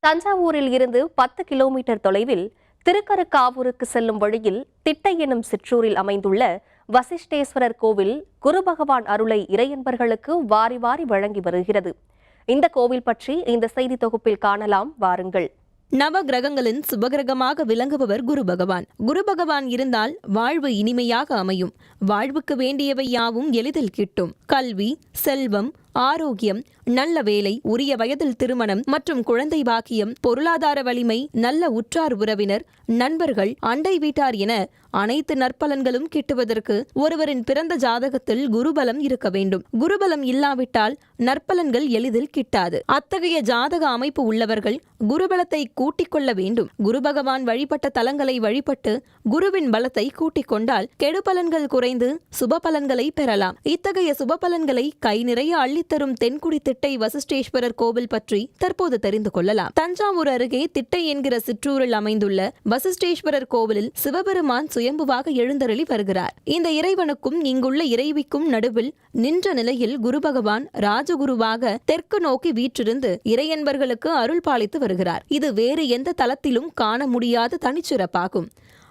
தஞ்சாவூரில் இருந்து பத்து கிலோமீட்டர் தொலைவில் திருக்கருக்காவூருக்கு செல்லும் வழியில் திட்டை எனும் சிற்றூரில் அமைந்துள்ள வசிஷ்டேஸ்வரர் கோவில் குரு பகவான் அருளை இறையன்பர்களுக்கு வாரி வாரி வழங்கி வருகிறது. இந்த கோவில் பற்றி இந்த செய்தி தொகுப்பில் காணலாம். வாருங்கள். நவ கிரகங்களின் சுபகிரகமாக விளங்குபவர் குரு பகவான். குரு பகவான் இருந்தால் வாழ்வு இனிமையாக அமையும். வாழ்வுக்கு வேண்டியவை யாவும் எளிதில் கிட்டும். கல்வி செல்வம் ஆரோக்கியம் நல்ல வேலை உரிய வயதில் திருமணம் மற்றும் குழந்தை பாக்கியம் பொருளாதார வலிமை நல்ல உற்றார் உறவினர் நண்பர்கள் அண்டை வீட்டார் என அனைத்து நற்பலன்களும் கிட்டுவதற்கு ஒருவரின் பிறந்த ஜாதகத்தில் குருபலம் இருக்க வேண்டும். குருபலம் இல்லாவிட்டால் நற்பலன்கள் எளிதில் கிட்டாது. அத்தகைய ஜாதக அமைப்பு உள்ளவர்கள் குருபலத்தை கூட்டிக் கொள்ள வேண்டும். குரு பகவான் வழிபட்ட தலங்களை வழிபட்டு குருவின் பலத்தை கூட்டிக் கொண்டால் கெடுபலன்கள் குறைந்து சுப பலன்களை பெறலாம். இத்தகைய சுப பலன்களை கை நிறைய தரும் தென்குடி திட்டை வசிஷ்டேஸ்வரர் கோவில் பற்றி தற்போது தெரிந்து கொள்ளலாம். தஞ்சாவூர் அருகே திட்டை என்கிற சிற்றூரில் அமைந்துள்ள வசிஷ்டேஸ்வரர் கோவிலில் சிவபெருமான் சுயம்புவாக எழுந்தருளி வருகிறார். இந்த இறைவனுக்கும் இங்குள்ள இறைவிக்கும் நடுவில் நின்ற நிலையில் குரு பகவான் ராஜகுருவாக தெற்கு நோக்கி வீற்றிருந்து இறையன்பர்களுக்கு அருள் பாலித்து வருகிறார். இது வேறு எந்த தலத்திலும் காண முடியாத தனிச்சிறப்பாகும்.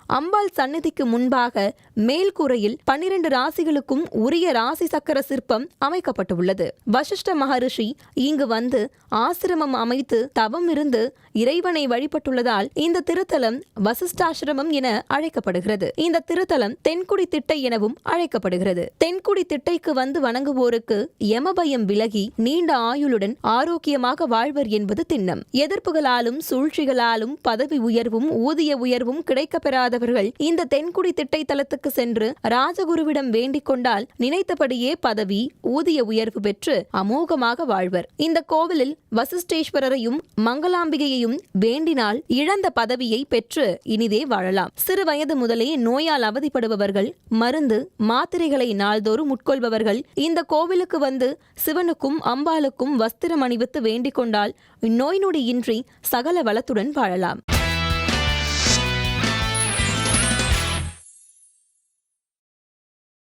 அம்பாள் சந்நிதிக்கு முன்பாக மேல்கூரையில் பன்னிரண்டு ராசிகளுக்கும் உரிய ராசி சக்கர சிற்பம் அமைக்கப்பட்டுள்ளது. வசிஷ்ட மகரிஷி இங்கு வந்து ஆசிரமம் அமைத்து தவம் இருந்து இறைவனை வழிபட்டுள்ளதால் இந்த திருத்தலம் வசிஷ்டாசிரமம் என அழைக்கப்படுகிறது. இந்த திருத்தலம் தென்குடி திட்டை எனவும் அழைக்கப்படுகிறது. தென்குடி திட்டைக்கு வந்து வணங்குவோருக்கு யமபயம் விலகி நீண்ட ஆயுளுடன் ஆரோக்கியமாக வாழ்வர் என்பது திண்ணம். எதிர்ப்புகளாலும் சூழ்ச்சிகளாலும் பதவி உயர்வும் ஊதிய உயர்வும் கிடைக்கப்பெறாதவர்கள் இந்த தென்குடி திட்டை சென்று ராஜகுருவிடம் வேண்டிக் கொண்டால் நினைத்தபடியே பதவி ஊதிய உயர்வு பெற்று அமோகமாக வாழ்வர். இந்த கோவிலில் வசிஷ்டேஸ்வரரையும் மங்களாம்பிகையையும் வேண்டினால் இழந்த பதவியை பெற்று இனிதே வாழலாம். சிறு வயது முதலே நோயால் அவதிப்படுபவர்கள் மருந்து மாத்திரைகளை நாள்தோறும் உட்கொள்பவர்கள் இந்த கோவிலுக்கு வந்து சிவனுக்கும் அம்பாளுக்கும் வஸ்திரம் அணிவித்து வேண்டிக் கொண்டால் நோய் நொடியின்றி சகல வளத்துடன் வாழலாம்.